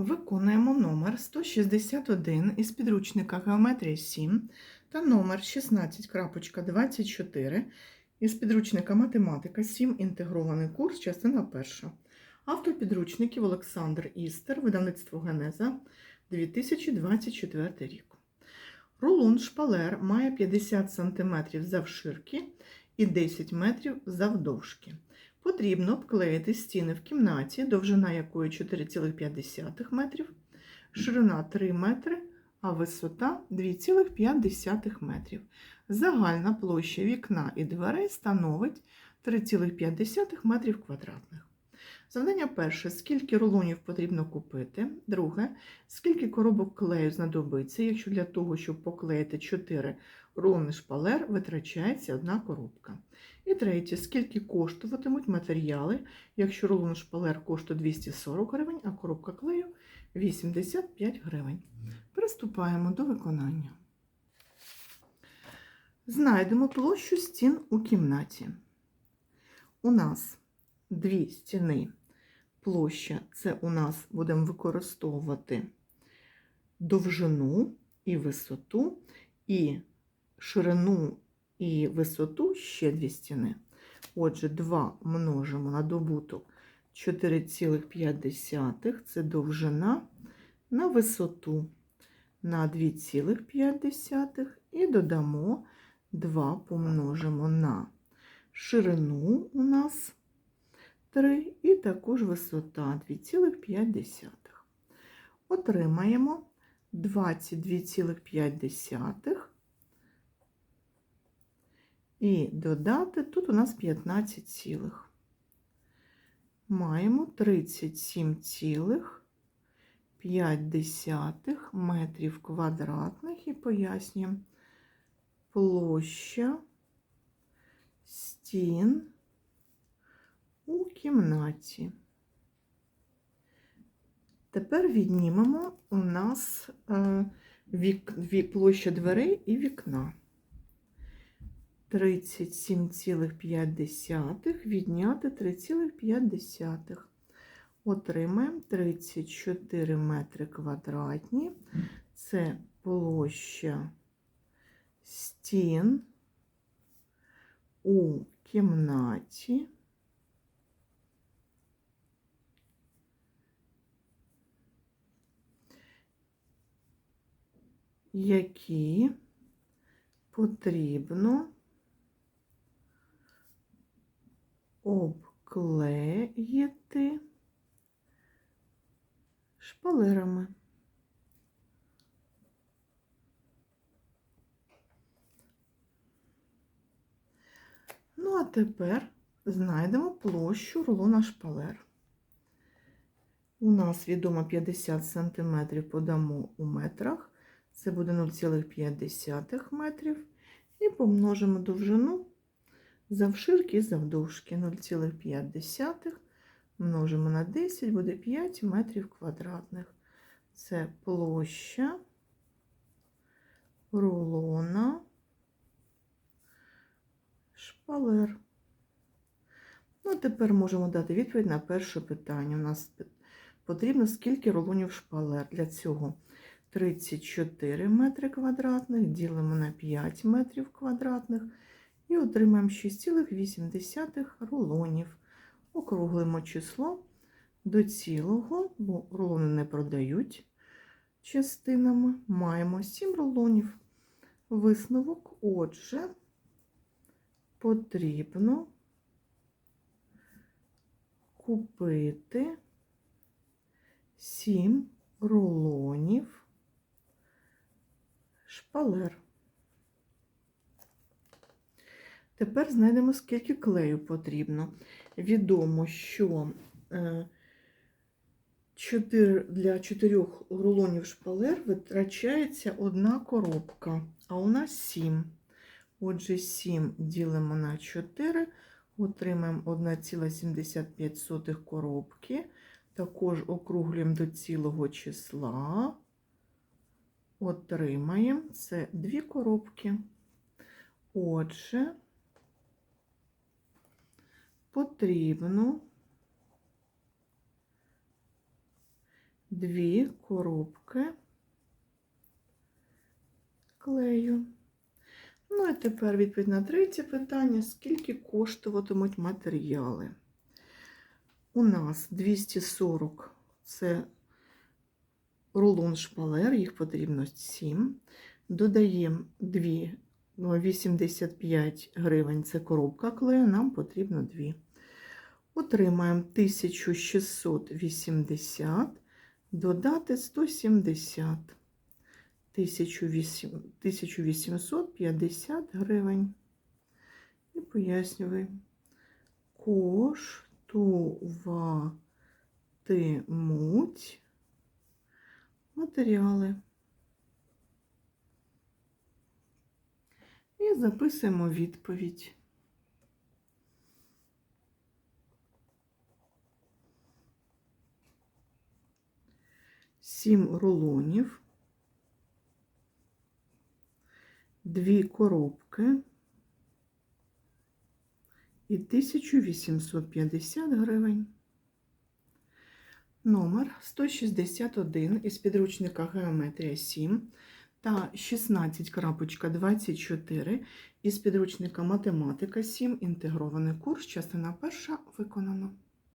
Виконуємо номер 161 із підручника Геометрія 7 та номер 16.24 із підручника Математика 7. Інтегрований курс, частина перша. Автор підручників Олександр Істер, видавництво Генеза 2024 рік. Рулон шпалер має 50 см завширки і 10 метрів завдовжки. Потрібно обклеїти стіни в кімнаті, довжина якої 4,5 метрів, ширина 3 метри, а висота 2,5 метрів. Загальна площа вікна і дверей становить 3,5 метрів квадратних. Завдання перше. Скільки рулонів потрібно купити? Друге. Скільки коробок клею знадобиться, якщо для того, щоб поклеїти 4 рулони шпалер, витрачається одна коробка. І третє. Скільки коштуватимуть матеріали, якщо рулон шпалер коштує 240 гривень, а коробка клею 85 гривень. Приступаємо до виконання. Знайдемо площу стін у кімнаті. У нас дві стіни. Площа це у нас будемо використовувати довжину і висоту, і ширину і висоту ще дві стіни. Отже, 2 множимо на добуток 4,5 це довжина на висоту на 2,5 і додамо 2 помножимо на ширину у нас 3 і також висота 2,5. Отримаємо 22,5 і додати тут у нас 15 цілих. Маємо 37,5 метрів квадратних і пояснюємо площа стін у кімнаті. Тепер віднімемо у нас е, вік, вік, площа дверей і вікна. 37,5 відняти 3,5. Отримаємо 34 метри квадратні. Це площа стін у кімнаті. Які потрібно обклеїти шпалерами. Ну, а тепер знайдемо площу рулона шпалер. У нас відомо 50 см подамо у метрах, це буде 0,5 метрів, і помножимо довжину завширки і завдовжки 0,5 множимо на 10, буде 5 метрів квадратних. Це площа рулона шпалер. Ну, тепер можемо дати відповідь на перше питання. У нас потрібно скільки рулонів шпалер. Для цього 34 метри квадратних ділимо на 5 метрів квадратних і отримаємо 6,8 рулонів. Округлимо число до цілого, бо рулони не продають частинами. Маємо 7 рулонів. Висновок, отже, потрібно купити 7 рулонів шпалер. Тепер знайдемо, скільки клею потрібно. Відомо, що 4, для 4 рулонів шпалер витрачається одна коробка, а у нас 7. Отже, 7 ділимо на 4, отримаємо 1,75 коробки. Також округлюємо до цілого числа. Отримаємо це 2 коробки. Отже, потрібно дві коробки клею. Ну і тепер відповідь на третє питання: скільки коштуватимуть матеріали? У нас 240 це рулон шпалер, їх потрібно 7. Додаємо 2, ну, 85 гривень це коробка клею, нам потрібно 2. Отримаємо 1680, додати 170. 1850 гривень. І пояснюю, коштуватимуть матеріали. І записуємо відповідь. Сім рулонів. дві коробки і 1850 гривень. Номер 161 із підручника Геометрія 7 та 16.24 із підручника Математика 7. Інтегрований курс, частина перша виконано.